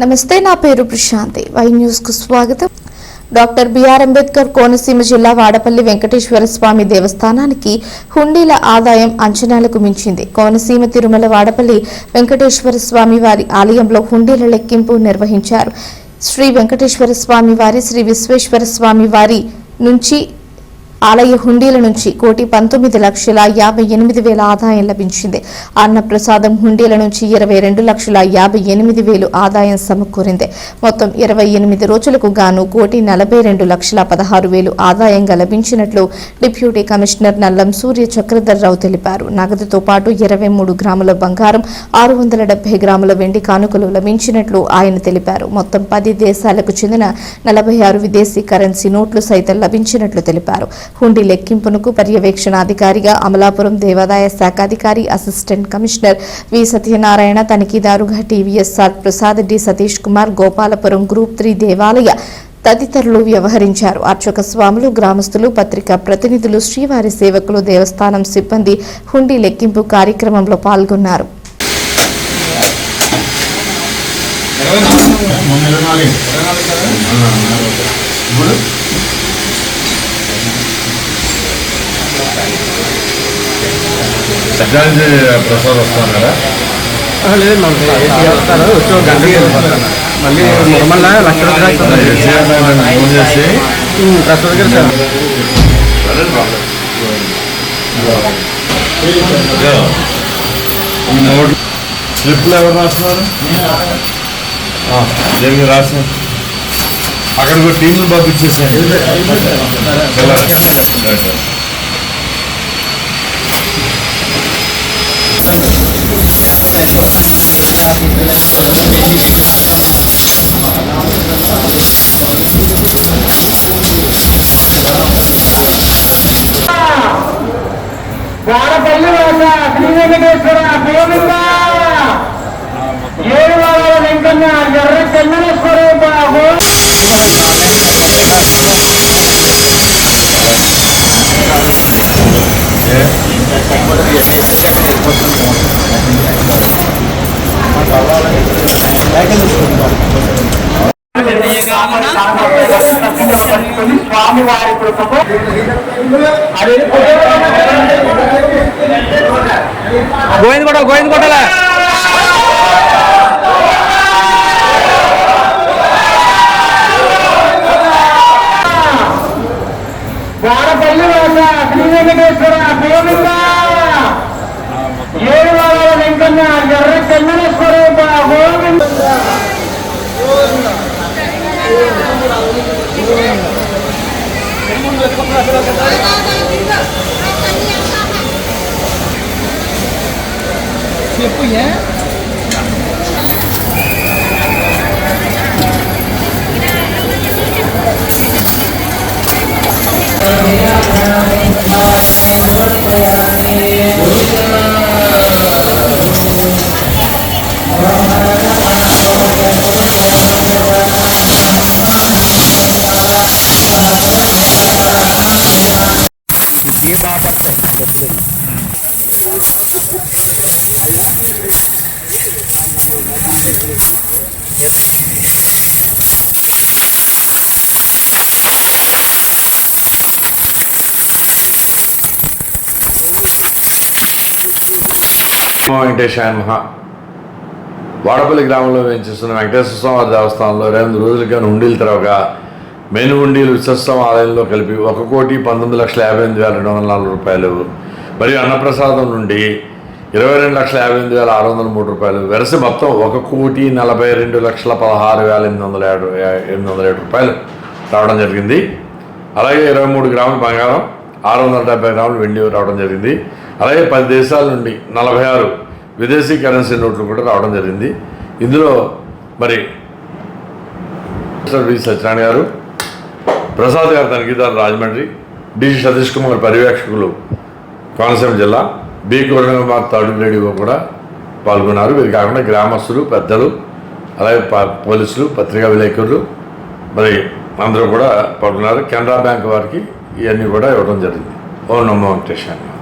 నమస్తే నా పేరు ప్రశాంతి. వై న్యూస్కు స్వాగతం. డాక్టర్ బిఆర్ అంబేద్కర్ కోనసీమ జిల్లా వాడపల్లి వెంకటేశ్వర స్వామి దేవస్థానానికి హుండీల ఆదాయం అంచనాలకు మించింది. కోనసీమ తిరుమల వాడపల్లి వెంకటేశ్వర స్వామి వారి ఆలయంలో హుండీల లెక్కింపు నిర్వహించారు. శ్రీ వెంకటేశ్వర స్వామి వారి శ్రీ విశ్వేశ్వర స్వామి వారి నుంచి ఆలయ హుండీల నుంచి కోటి పంతొమ్మిది లక్షల యాభై ఎనిమిది వేల ఆదాయం లభించింది. అన్నప్రసాదం హుండీల నుంచి ఇరవై రెండు లక్షల యాభై ఎనిమిది వేలు ఆదాయం సమకూరింది. మొత్తం ఇరవై ఎనిమిది రోజులకు గాను కోటి నలభై రెండు లక్షల పదహారు వేలు ఆదాయంగా లభించినట్లు డిప్యూటీ కమిషనర్ నల్లం సూర్య చక్రధర్రావు తెలిపారు. నగదుతో పాటు ఇరవై మూడు గ్రాముల బంగారం ఆరు వందల డెబ్బై గ్రాముల వెండి కానుకలు లభించినట్లు ఆయన తెలిపారు. మొత్తం పది దేశాలకు చెందిన నలభై ఆరు విదేశీ కరెన్సీ నోట్లు సైతం లభించినట్లు తెలిపారు. హుండీ లెక్కింపునకు పర్యవేక్షణాధికారిగా అమలాపురం దేవాదాయ శాఖాధికారి assistant commissioner V Satyanarayana తనిఖీదారుగా TVSR Prasad D Satish Kumar Gopalapuram group three దేవాలయ తదితరులు వ్యవహరించారు అర్చక స్వాములు గ్రామస్తులు పత్రికా ప్రతినిధులు శ్రీవారి సేవకులు దేవస్థానం సిబ్బంది హుండీ లెక్కింపు కార్యక్రమంలో పాల్గొన్నారు ఇప్పుడు సత్యానికి ప్రసాద్ వస్తాను కదా లేదు మనకి వస్తారు వచ్చి ఒక గంటకి మళ్ళీ లక్ష రూపాయలు చేసి ప్రసాద్ గారు సార్ నోట్ స్లిప్లు ఎవరు రాస్తున్నారు ఆ, దేనికి రాసి అక్కడ టీంలు పంపించేసాను వాడపల్లి వాస శ్రీ వెంకటేశ్వర గోవింద. ఏడు వారాల వెంకన్న ఎర్ర చందన స్వరూప గో స్వామి వారి కృపకు అది గోవింద కొట్టాలి గోవింద కొట్టాలి எப்படிங்க ये बात आप వెంకటేశాయ మహ వాడపల్లి గ్రామంలో వేయించేస్తున్న వెంకటేశ్వర స్వామి దేవస్థానంలో రెండు రోజులుగా ఉండీలు తెరవగా మెను ఉండీలు విశ్వస్వామి ఆలయంలో కలిపి ఒక కోటి పంతొమ్మిది లక్షల యాభై ఎనిమిది వేల రెండు వందల నాలుగు రూపాయలు. మరియు అన్నప్రసాదం నుండి ఇరవై రెండు లక్షల యాభై ఎనిమిది వేల ఆరు వందల మూడు రూపాయలు. వెరసి మొత్తం ఒక కోటి నలభై రెండు లక్షల పదహారు వేల ఎనిమిది వందల ఏడు ఎనిమిది వందల ఏడు రూపాయలు రావడం జరిగింది. అలాగే ఇరవై మూడు గ్రాముల బంగారం ఆరు వందల డెబ్బై గ్రాములు వెండి రావడం జరిగింది. అలాగే పది దేశాల నుండి నలభై ఆరు విదేశీ కరెన్సీ నోట్లు కూడా రావడం జరిగింది. ఇందులో మరి వి సత్యనారాయణ గారు ప్రసాద్ గారు తనిఖీదారు రాజమండ్రి డి. సతీష్ కుమార్ పర్యవేక్షకులు కోనసీమ జిల్లా బి కుమార్ థర్డ్ గ్రేడిలో కూడా పాల్గొన్నారు. వీరు కాకుండా గ్రామస్తులు పెద్దలు అలాగే పోలీసులు పత్రికా విలేకరులు మరి అందరూ కూడా పాల్గొన్నారు. కెనరా బ్యాంక్ వారికి ఇవన్నీ కూడా ఇవ్వడం జరిగింది. ఓ నమో వెంకటేశ్వర